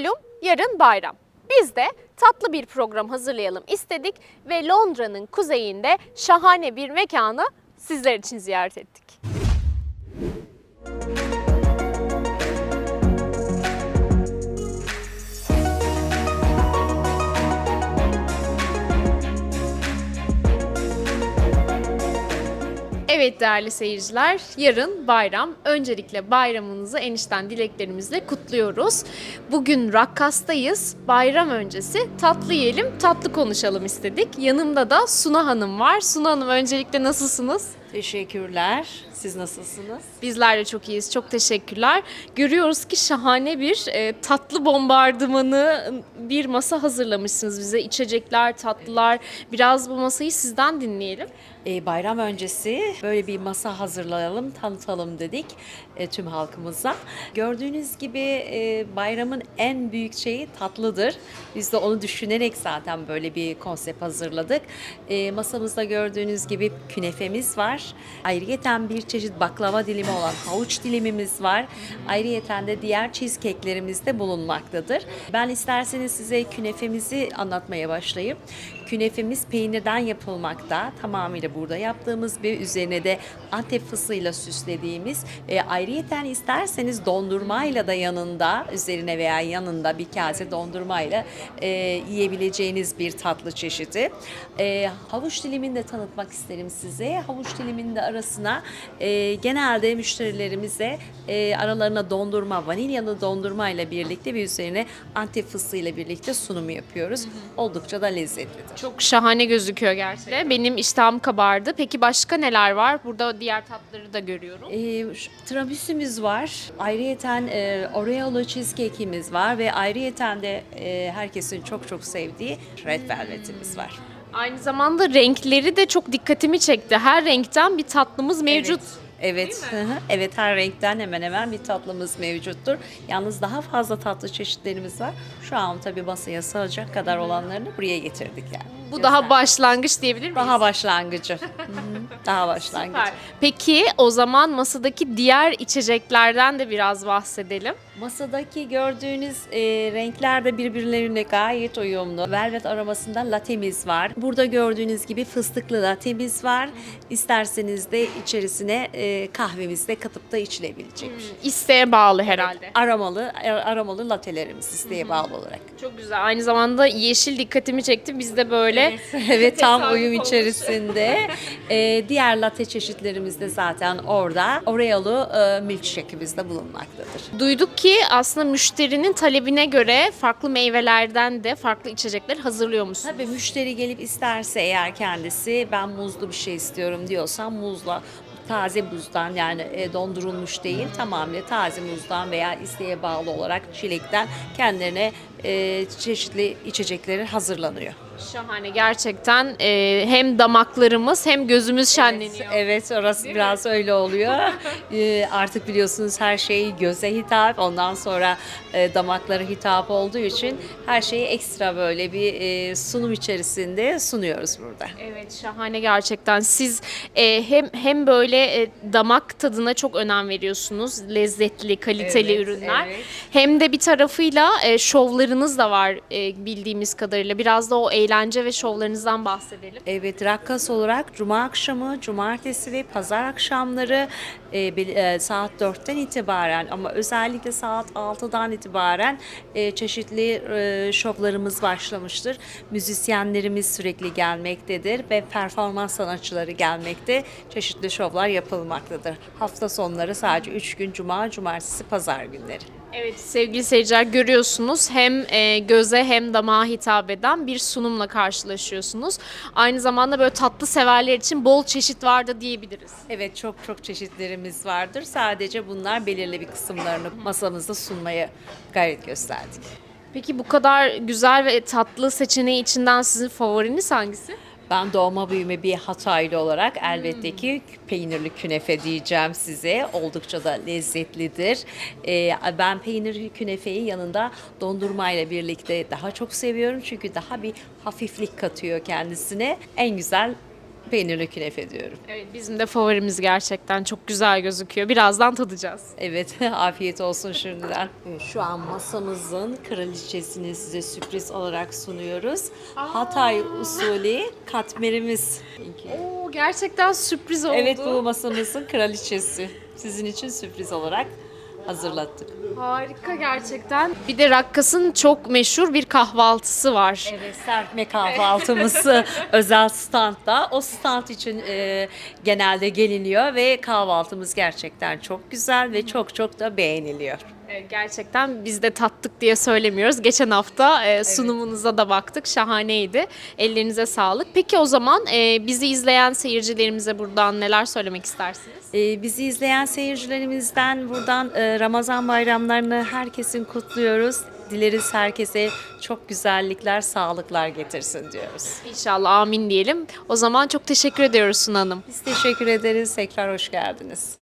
Malum yarın bayram. Biz de tatlı bir program hazırlayalım istedik ve Londra'nın kuzeyinde şahane bir mekanı sizler için ziyaret ettik. Evet değerli seyirciler, yarın bayram. Öncelikle bayramınızı enişten dileklerimizle kutluyoruz. Bugün Rakkas'tayız. Bayram öncesi tatlı yiyelim, tatlı konuşalım istedik. Yanımda da Suna Hanım var. Suna Hanım öncelikle nasılsınız? Teşekkürler. Siz nasılsınız? Bizler de çok iyiyiz. Çok teşekkürler. Görüyoruz ki şahane bir e, tatlı bombardımanı bir masa hazırlamışsınız bize. İçecekler, tatlılar. Biraz bu masayı sizden dinleyelim. Ee, bayram öncesi böyle bir masa hazırlayalım, tanıtalım dedik e, tüm halkımıza. Gördüğünüz gibi e, bayramın en büyük şeyi tatlıdır. Biz de onu düşünerek zaten böyle bir konsept hazırladık. E, masamızda gördüğünüz gibi künefemiz var. Ayrıyeten bir çeşit baklava dilimi olan havuç dilimimiz var. Ayrıyeten de diğer cheesecake'lerimiz de bulunmaktadır. Ben isterseniz size künefemizi anlatmaya başlayayım. Künefemiz peynirden yapılmakta. Tamamıyla burada yaptığımız bir üzerine de antep fıstığıyla süslediğimiz ve ayrıyeten isterseniz dondurmayla da yanında üzerine veya yanında bir kase dondurmayla e, yiyebileceğiniz bir tatlı çeşidi. E, havuç dilimini de tanıtmak isterim size. Havuç de arasına e, genelde müşterilerimize e, aralarına dondurma, vanilyalı dondurma ile birlikte ve üzerine antep fıstığıyla birlikte sunumu yapıyoruz. Oldukça da lezzetlidir. Çok şahane gözüküyor gerçekten. Benim iştahım kabardı. Peki başka neler var? Burada diğer tatları da görüyorum. E, tiramisü'müz var. Ayrıyeten e, Oreo'lu cheesecake'imiz var ve ayrıyeten de e, herkesin çok çok sevdiği red velvetimiz var. Aynı zamanda renkleri de çok dikkatimi çekti. Her renkten bir tatlımız mevcut. Evet, hı. evet her renkten hemen hemen bir tatlımız mevcuttur. Yalnız daha fazla tatlı çeşitlerimiz var. Şu an tabii masaya sığacak kadar olanlarını buraya getirdik yani. Bu daha başlangıç diyebilir miyiz? Daha başlangıcı. Daha başlangıcı. Süper. Peki o zaman masadaki diğer içeceklerden de biraz bahsedelim. Masadaki gördüğünüz e, renkler de birbirlerine gayet uyumlu. Velvet aromasında latemiz var. Burada gördüğünüz gibi fıstıklı latemiz var. İsterseniz de içerisine e, kahvemizi de katıp da içilebilecek. İsteğe bağlı herhalde. Aromalı, aromalı latelerimiz isteğe bağlı olarak. Çok güzel. Aynı zamanda yeşil dikkatimi çekti. Biz de böyle evet tam uyum içerisinde. E, diğer latte çeşitlerimiz de zaten orada. Oreo'lu e, milkshake'imiz de bulunmaktadır. duyduk ki aslında müşterinin talebine göre farklı meyvelerden de farklı içecekler hazırlıyor musunuz? Tabii müşteri gelip isterse eğer kendisi ben muzlu bir şey istiyorum diyorsa muzla taze buzdan yani e, dondurulmuş değil tamamıyla taze muzdan veya isteğe bağlı olarak çilekten kendilerine e, çeşitli içecekleri hazırlanıyor. Şahane gerçekten Ee, hem damaklarımız hem gözümüz şenleniyor. Evet orası biraz öyle oluyor. E, artık biliyorsunuz her şey göze hitap ondan sonra e, damaklara hitap olduğu için her şeyi ekstra böyle bir e, sunum içerisinde sunuyoruz burada. Evet şahane gerçekten. Siz e, hem hem böyle e, damak tadına çok önem veriyorsunuz. Lezzetli, kaliteli Evet, ürünler. evet. Hem de bir tarafıyla e, şovlarınız da var e, bildiğimiz kadarıyla. Biraz da o eğlence ve şovlarınızdan bahsedelim. Evet, Rakkas olarak Cuma akşamı, Cumartesi ve Pazar akşamları e, e, saat 4'ten itibaren ama özellikle saat 6'dan itibaren e, çeşitli e, şovlarımız başlamıştır. Müzisyenlerimiz sürekli gelmektedir ve performans sanatçıları gelmekte. Çeşitli şovlar yapılmaktadır. Hafta sonları sadece 3 gün Cuma, Cumartesi, Pazar günleri. Evet sevgili seyirciler görüyorsunuz hem e, göze hem damağa hitap eden bir sunumla karşılaşıyorsunuz. Aynı zamanda böyle tatlı severler için bol çeşit var da diyebiliriz. Evet çok çok çeşitlerimiz vardır. Sadece bunlar belirli bir kısımlarını masamızda sunmaya gayret gösterdik. Peki bu kadar güzel ve tatlı seçeneği içinden sizin favoriniz hangisi? Ben doğma büyüme bir Hataylı olarak elbette ki peynirli künefe diyeceğim size. Oldukça da lezzetlidir. Ee, ben peynirli künefeyi yanında dondurmayla birlikte daha çok seviyorum. Çünkü daha bir hafiflik katıyor kendisine. En güzel peynirli künefe diyorum. Evet bizim de favorimiz gerçekten çok güzel gözüküyor. Birazdan tadacağız. Evet, afiyet olsun şimdiden. Evet, Şu an masamızın kraliçesini size sürpriz olarak sunuyoruz. Hatay usulü katmerimiz. Oo gerçekten sürpriz oldu. Evet, bu masamızın kraliçesi. Sizin için sürpriz olarak hazırlattık. Harika gerçekten. Bir de Rakkas'ın çok meşhur bir kahvaltısı var. Evet, serpme kahvaltımız özel standda. O stand için e, genelde geliniyor ve kahvaltımız gerçekten çok güzel ve çok çok da beğeniliyor. Evet, Gerçekten biz de tattık diye söylemiyoruz. Geçen hafta e, sunumunuza da baktık. Şahaneydi. Ellerinize sağlık. Peki o zaman e, bizi izleyen seyircilerimize buradan neler söylemek istersiniz? Ee, bizi izleyen seyircilerimizden buradan e, Ramazan bayramlarını herkesin kutluyoruz. Dileriz herkese çok güzellikler, sağlıklar getirsin diyoruz. İnşallah amin diyelim. O zaman çok teşekkür ediyoruz Suna Hanım. Biz teşekkür ederiz. Tekrar hoş geldiniz.